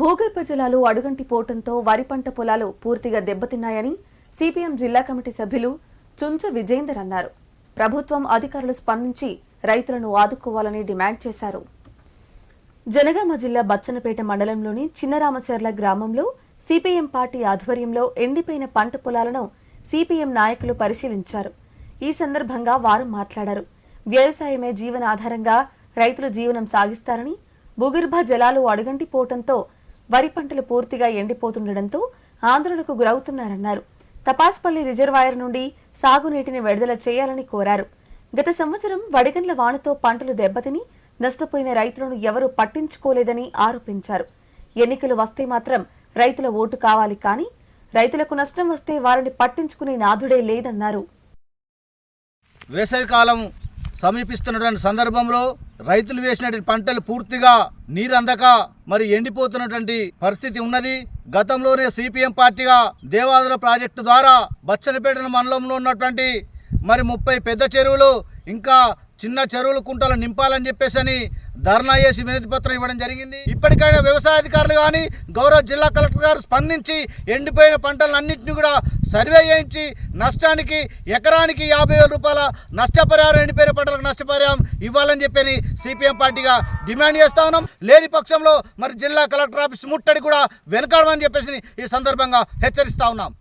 భూగర్భ జలాలు అడుగంటి పోవటంతో వరి పంట పొలాలు పూర్తిగా దెబ్బతిన్నాయని సిపిఎం జిల్లా కమిటీ సభ్యులు చుంచు విజేందర్ అన్నారు. ప్రభుత్వం అధికారులు స్పందించి రైతులను ఆదుకోవాలని డిమాండ్ చేశారు. జనగామ జిల్లా బచ్చనపేట మండలంలోని చిన్నరామచర్ల గ్రామంలో సిపిఎం పార్టీ ఆధ్వర్యంలో ఎండిపోయిన పంట పొలాలను సిపిఎం నాయకులు పరిశీలించారు. ఈ సందర్భంగా వారు మాట్లాడారు. వ్యవసాయమే జీవనాధారంగా రైతులు జీవనం సాగిస్తారని భూగర్భ జలాలు అడుగంటిపోవటంతో వరి పంటలు పూర్తిగా ఎండిపోతుండటంతో ఆందోళనకు గురవుతున్నారన్నారు. తపాస్పల్లి రిజర్వాయర్ నుండి సాగునీటిని విడుదల చేయాలని కోరారు. గత సంవత్సరం వడిగండ్ల వానతో పంటలు దెబ్బతిని నష్టపోయిన రైతులను ఎవరూ పట్టించుకోలేదని ఆరోపించారు. ఎన్నికలు వస్తే మాత్రం రైతుల ఓటు కావాలి కానీ రైతులకు నష్టం వస్తే వారిని పట్టించుకునే నాథుడే లేదన్నారు. వేసవికాలం సమీపిస్తున్నటువంటి సందర్భంలో రైతులు వేసినటువంటి పంటలు పూర్తిగా నీరు అందక మరి ఎండిపోతున్నటువంటి పరిస్థితి ఉన్నది. గతంలోనే సిపిఎం పార్టీగా దేవాదుల ప్రాజెక్టు ద్వారా బచ్చనపేట మండలంలో ఉన్నటువంటి మరి ముప్పై పెద్ద చెరువులు ఇంకా చిన్న చెరువులు కుంటలు నింపాలని చెప్పేసి అని ధర్నా చేసి వినతి పత్రం ఇవ్వడం జరిగింది. ఇప్పటికైనా వ్యవసాయ అధికారులు కానీ గౌరవ జిల్లా కలెక్టర్ గారు స్పందించి ఎండిపోయిన పంటలన్నింటినీ కూడా సర్వే చేయించి నష్టానికి ఎకరానికి యాభై వేల రూపాయల నష్టపరిహారం ఎండిపోయిన పంటలకు నష్టపరిహారం ఇవ్వాలని చెప్పని సిపిఎం పార్టీగా డిమాండ్ చేస్తా ఉన్నాం. లేని పక్షంలో మరి జిల్లా కలెక్టర్ ఆఫీస్ ముట్టడి కూడా వెనకాడమని చెప్పేసి ఈ సందర్భంగా హెచ్చరిస్తా ఉన్నాం.